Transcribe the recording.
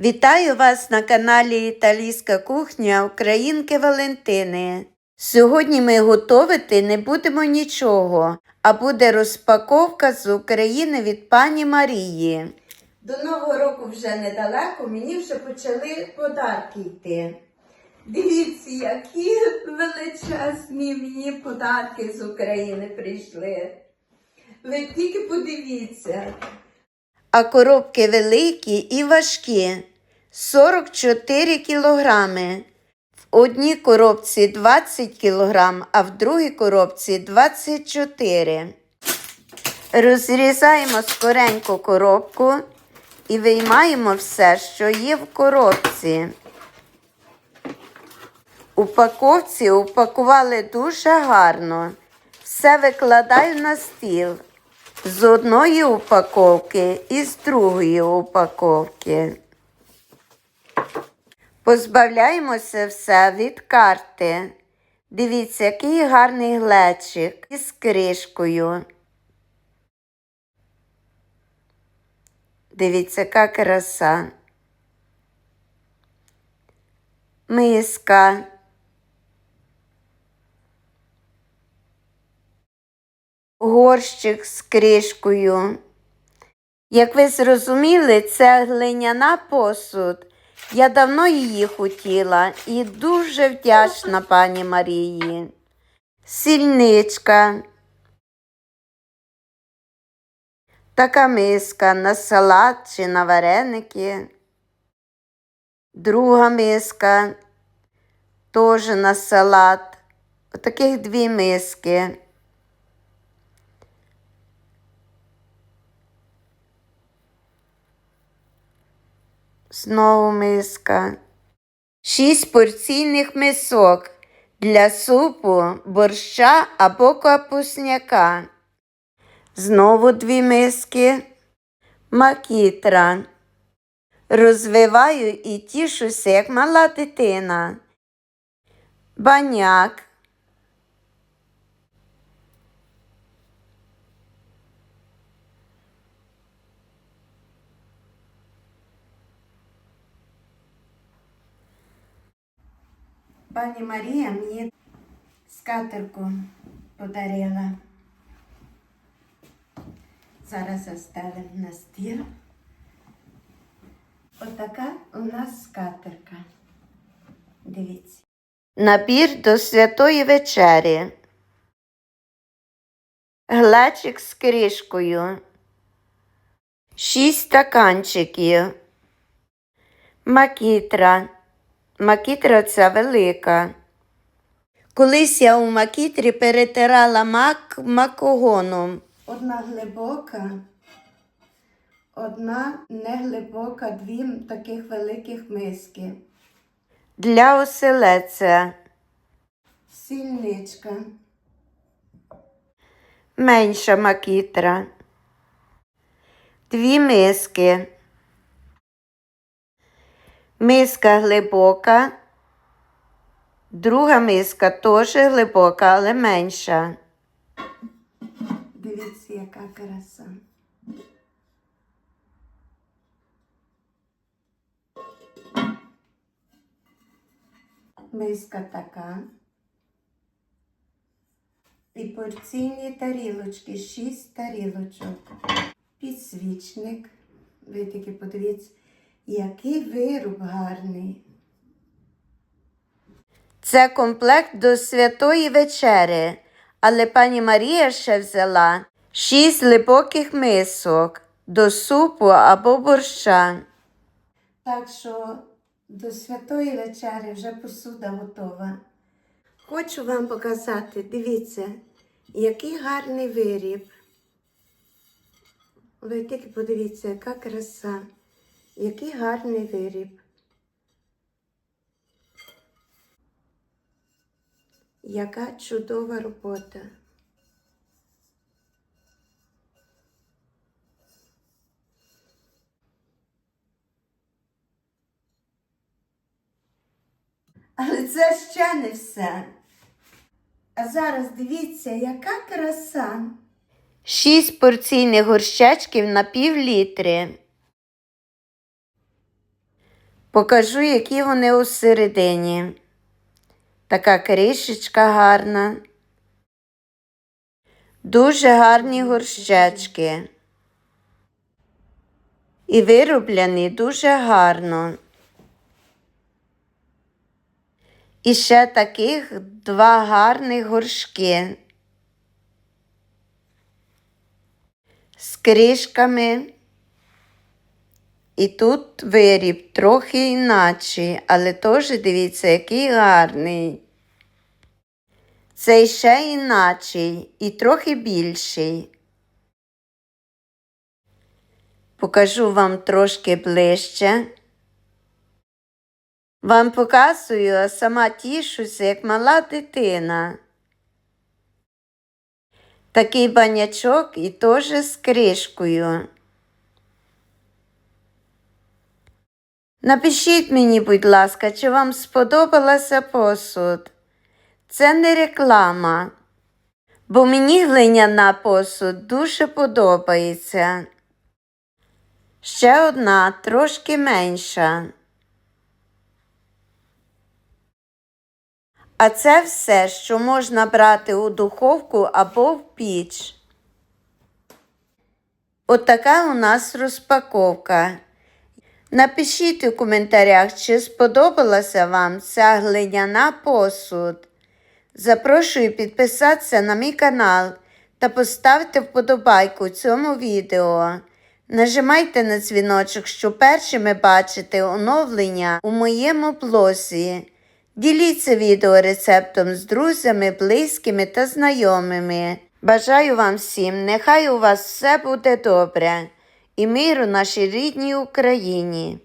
Вітаю вас на каналі Італійська кухня Українки Валентини. Сьогодні ми готувати не будемо нічого, а буде розпаковка з України від пані Марії. До Нового року вже недалеко, мені вже почали подарки йти. Дивіться, які величезні мені подарки з України прийшли. Ви тільки подивіться. А коробки великі і важкі 44 кілограми. В одній коробці 20 кілограм, а в другій коробці 24. Розрізаємо скоренько коробку і виймаємо все, що є в коробці. Упаковці упакували дуже гарно. Все викладаю на стіл. З одної упаковки і з другої упаковки. Позбавляємося все від карти. Дивіться, який гарний глечик із кришкою. Дивіться, яка краса. Миска. Горщик з кришкою. Як ви зрозуміли, це глиняна посуд. Я давно її хотіла і дуже вдячна пані Марії. Сільничка. Така миска на салат чи на вареники. Друга миска теж на салат. Таких дві миски. Знову миска. Шість порційних мисок для супу, борща або капусняка. Знову дві миски. Макітра. Розвиваю і тішуся, як мала дитина. Баняк. Пані Марія мені скатерку подарила. Зараз застелимо на стіл. Отака у нас скатерка. Дивіться. Набір до святої вечері. Глечик з кришкою. Шість стаканчиків. Макітра. Макітра ця велика. Колись я у макітрі перетирала мак макогоном. Одна глибока, одна неглибока, дві таких великих миски. Для оселеця. Сільничка. Менша макітра. Дві миски. Миска глибока. Друга миска теж глибока, але менша. Дивіться, яка краса. Миска така. І порційні тарілочки, шість тарілочок. Підсвічник. Ви таки подивіться, який вируб гарний. Це комплект до святої вечері, але пані Марія ще взяла шість глибоких мисок до супу або борща. Так що до святої вечері вже посуда готова. Хочу вам показати, дивіться, який гарний виріб. Ви тільки подивіться, яка краса, який гарний виріб. Яка чудова робота. Але це ще не все. А зараз дивіться, яка краса. Шість порційних горщечків на пів літри. Покажу, які вони усередині. Така кришечка гарна. Дуже гарні горщечки. І вироблені дуже гарно. І ще таких два гарних горшки. З кришками. І тут виріб трохи іначе, але теж дивіться, який гарний. Цей ще іначий і трохи більший. Покажу вам трошки ближче. Вам показую, а сама тішуся, як мала дитина. Такий банячок і теж з кришкою. Напишіть мені, будь ласка, чи вам сподобалася посуд. Це не реклама, бо мені глиняна посуд дуже подобається. Ще одна трошки менша. А це все, що можна брати у духовку або в піч. Отака у нас розпаковка. Напишіть у коментарях, чи сподобалася вам ця глиняна посуд. Запрошую підписатися на мій канал та поставте вподобайку цьому відео. Нажимайте на дзвіночок, щоб першими бачити оновлення у моєму блозі. Діліться відео рецептом з друзями, близькими та знайомими. Бажаю вам всім, нехай у вас все буде добре і миру нашій рідній Україні.